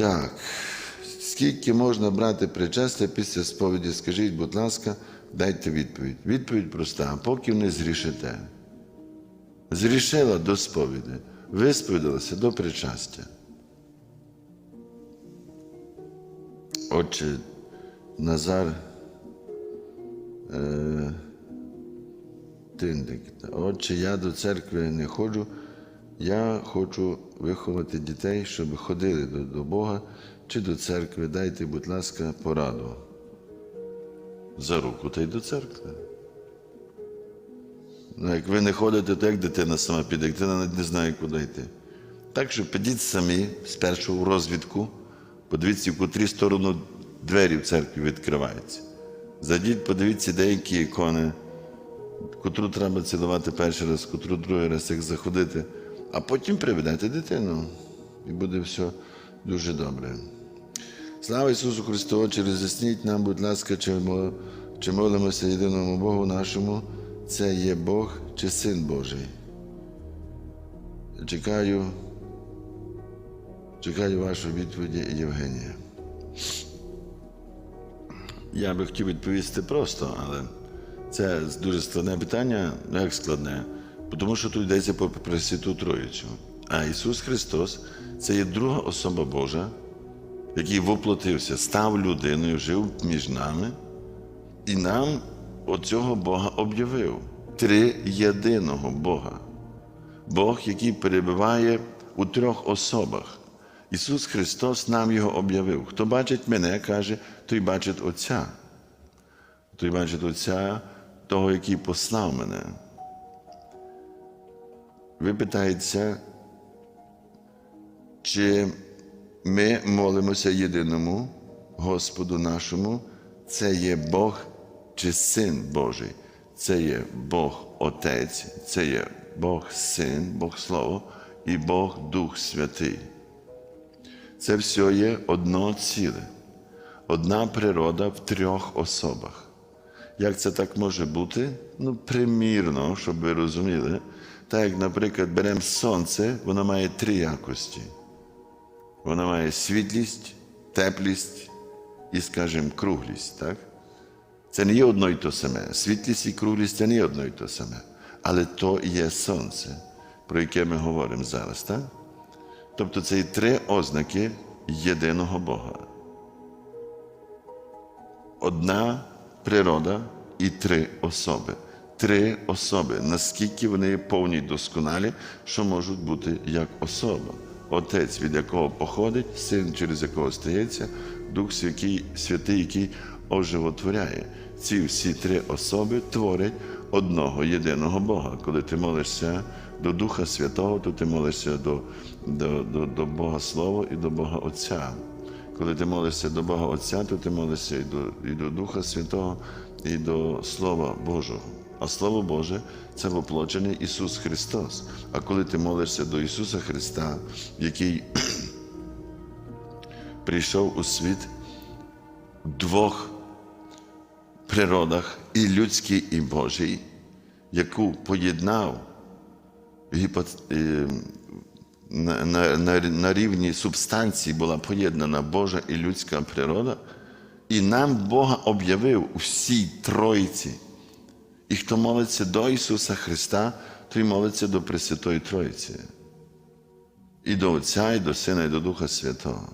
Так. Скільки можна брати причастя після сповіді? Скажіть, будь ласка, дайте відповідь. Відповідь проста. Поки не зрішите. Зрішила до сповіді, висповідалася до причастя. Отче Назар е, Тиндик. Отче, я до церкви не ходжу. Я хочу виховати дітей, щоб ходили до, до Бога чи до церкви. Дайте, будь ласка, пораду. За руку та й до церкви. Ну, як ви не ходите, то як дитина сама піде, дитина навіть не знає, куди йти. Так що підіть самі спершу в розвідку, подивіться, в котрі сторону двері в церкві відкриваються. Зайдіть, подивіться деякі ікони, котру треба цілувати перший раз, котру другий раз, як заходити, а потім приведете дитину, і буде все дуже добре. Слава Ісусу Христу! Отче, роз'ясніть нам, будь ласка, чи, мо- чи молимося єдиному Богу нашому, це є Бог чи Син Божий. Чекаю, чекаю вашої відповіді, Євгенія. Я би хотів відповісти просто, але це дуже складне питання, ну як складне, тому що тут йдеться про Пресвяту Троїцю. А Ісус Христос це є друга особа Божа, який воплотився, став людиною, жив між нами, і нам оцього Бога об'явив три єдиного Бога. Бог, який перебуває у трьох особах. Ісус Христос нам його об'явив. Хто бачить мене, каже, той бачить Отця. Той бачить Отця, того, який послав мене. Ви питаєтеся, чи ми молимося єдиному Господу нашому, це є Бог чи Син Божий, це є Бог Отець, це є Бог Син, Бог Слово і Бог Дух Святий. Це все є одно ціле, одна природа в трьох особах. Як це так може бути? Ну, примірно, щоб ви розуміли. Так як, наприклад, беремо сонце, воно має три якості. Воно має світлість, теплість і, скажімо, круглість. Так? Це не є одно й то саме. Світлість і круглість це не є одно й то саме. Але то є сонце, про яке ми говоримо зараз. Так? Тобто це є три ознаки єдиного Бога. Одна природа і три особи. Три особи, наскільки вони повні й досконалі, що можуть бути як особа. Отець, від якого походить, син, через якого стається, Дух Святий, Святий, який оживотворяє. Ці всі три особи творять одного єдиного Бога. Коли ти молишся до Духа Святого, то ти молишся до, до, до, до Бога Слова і до Бога Отця. Коли ти молишся до Бога Отця, то ти молишся і до, і до Духа Святого, і до Слова Божого. А Слово Боже це воплочений Ісус Христос. А коли ти молишся до Ісуса Христа, який прийшов у світ двох природах, і людській, і Божій, яку поєднав е, на, на, на, на рівні субстанції була поєднана Божа і людська природа, і нам Бога об'явив у всій Троїці. І хто молиться до Ісуса Христа, той молиться до Пресвятої Троїці. І до Отця, і до Сина, і до Духа Святого.